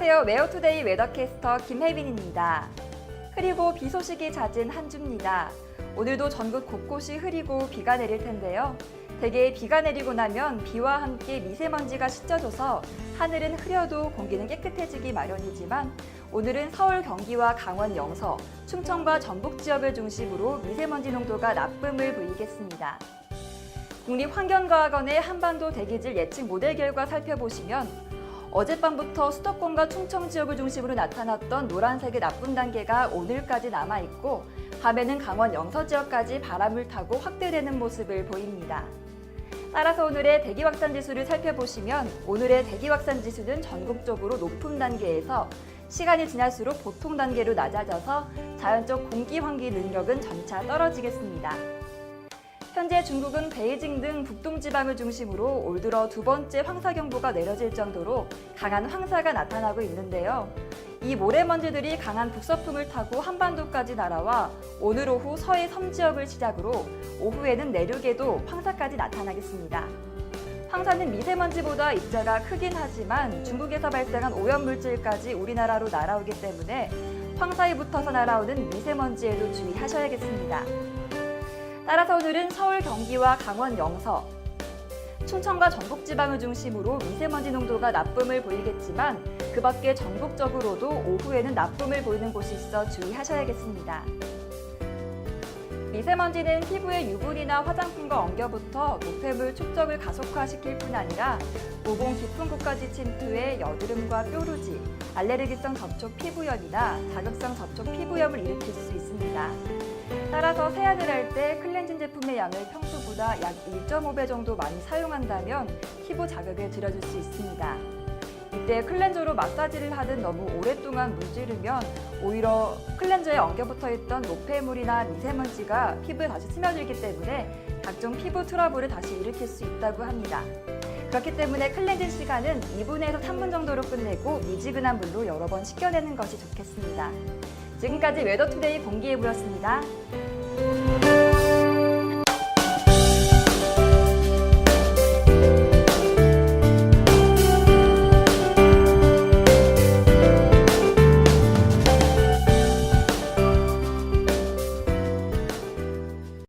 안녕하세요. 웨어투데이 웨더캐스터 김혜빈입니다. 흐리고 비 소식이 잦은 한 주입니다. 오늘도 전국 곳곳이 흐리고 비가 내릴 텐데요. 대개 비가 내리고 나면 비와 함께 미세먼지가 씻겨져서 하늘은 흐려도 공기는 깨끗해지기 마련이지만 오늘은 서울, 경기와 강원, 영서, 충청과 전북 지역을 중심으로 미세먼지 농도가 나쁨을 보이겠습니다. 국립환경과학원의 한반도 대기질 예측 모델 결과 살펴보시면 어젯밤부터 수도권과 충청 지역을 중심으로 나타났던 노란색의 나쁨 단계가 오늘까지 남아있고 밤에는 강원 영서 지역까지 바람을 타고 확대되는 모습을 보입니다. 따라서 오늘의 대기 확산 지수를 살펴보시면 오늘의 대기 확산 지수는 전국적으로 높은 단계에서 시간이 지날수록 보통 단계로 낮아져서 자연적 공기 환기 능력은 점차 떨어지겠습니다. 현재 중국은 베이징 등 북동 지방을 중심으로 올 들어 두 번째 황사 경보가 내려질 정도로 강한 황사가 나타나고 있는데요. 이 모래먼지들이 강한 북서풍을 타고 한반도까지 날아와 오늘 오후 서해 섬 지역을 시작으로 오후에는 내륙에도 황사까지 나타나겠습니다. 황사는 미세먼지보다 입자가 크긴 하지만 중국에서 발생한 오염물질까지 우리나라로 날아오기 때문에 황사에 붙어서 날아오는 미세먼지에도 주의하셔야겠습니다. 따라서 오늘은 서울, 경기와 강원, 영서, 충청과 전북 지방을 중심으로 미세먼지 농도가 나쁨을 보이겠지만 그 밖에 전국적으로도 오후에는 나쁨을 보이는 곳이 있어 주의하셔야겠습니다. 미세먼지는 피부의 유분이나 화장품과 엉겨붙어 노폐물 축적을 가속화시킬 뿐 아니라 모공 깊은 곳까지 침투해 여드름과 뾰루지, 알레르기성 접촉 피부염이나 자극성 접촉 피부염을 일으킬 수 있습니다. 따라서 세안을 할 때 클렌징 제품의 양을 평소보다 약 1.5배 정도 많이 사용한다면 피부 자극을 줄여줄 수 있습니다. 이때 클렌저로 마사지를 하듯 너무 오랫동안 문지르면 오히려 클렌저에 엉겨붙어 있던 노폐물이나 미세먼지가 피부에 다시 스며들기 때문에 각종 피부 트러블을 다시 일으킬 수 있다고 합니다. 그렇기 때문에 클렌징 시간은 2분에서 3분 정도로 끝내고 미지근한 물로 여러 번 씻겨내는 것이 좋겠습니다. 지금까지 웨더투데이 공기예보였습니다.